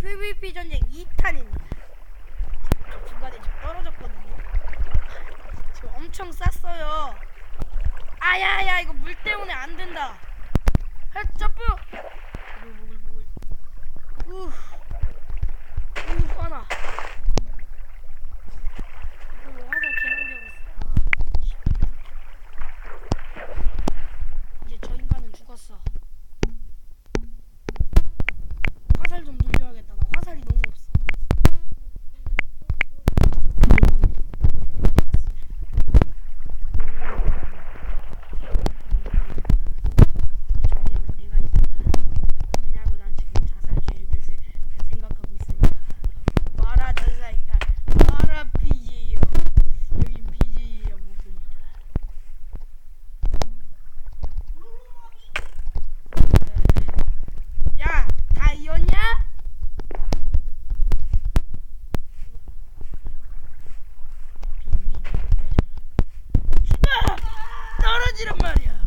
PVP 전쟁 2탄입니다. 저 중간에 저 떨어졌거든요. 지금 엄청 쌌어요. 아야야 이거 물 때문에 안 된다. 헬 점프. 우후. 지란 말이야.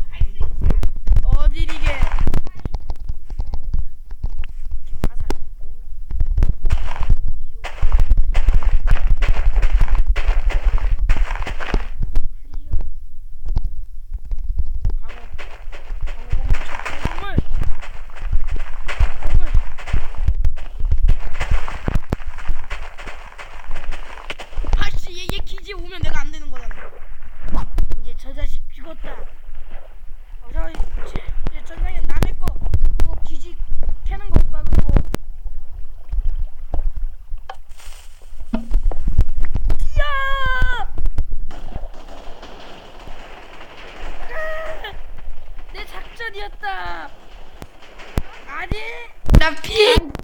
작전이었다. 아니, 나 피.